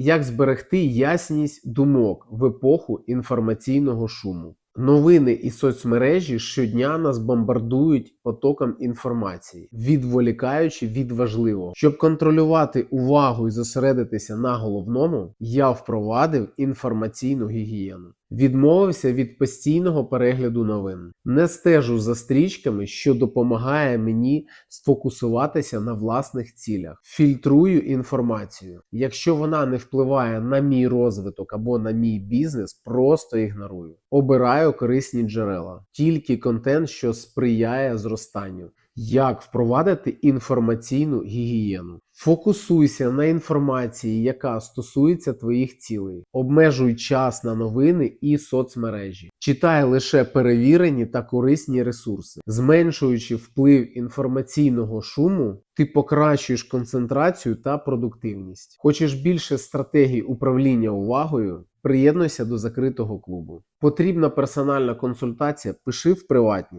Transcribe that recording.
як зберегти ясність думок в епоху інформаційного шуму. Новини і соцмережі щодня нас бомбардують потоком інформації, відволікаючи від важливого. Щоб контролювати увагу і зосередитися на головному, я впровадив інформаційну гігієну. Відмовився від постійного перегляду новин, не стежу за стрічками, що допомагає мені сфокусуватися на власних цілях. Фільтрую інформацію. Якщо вона не впливає на мій розвиток або на мій бізнес, просто ігнорую. Обираю корисні джерела, тільки контент, що сприяє зростанню. Як впровадити інформаційну гігієну? Фокусуйся на інформації, яка стосується твоїх цілей. Обмежуй час на новини і соцмережі. Читай лише перевірені та корисні ресурси. Зменшуючи вплив інформаційного шуму, ти покращуєш концентрацію та продуктивність. Хочеш більше стратегій управління увагою? Приєднуйся до закритого клубу. Потрібна персональна консультація, пиши в приватні.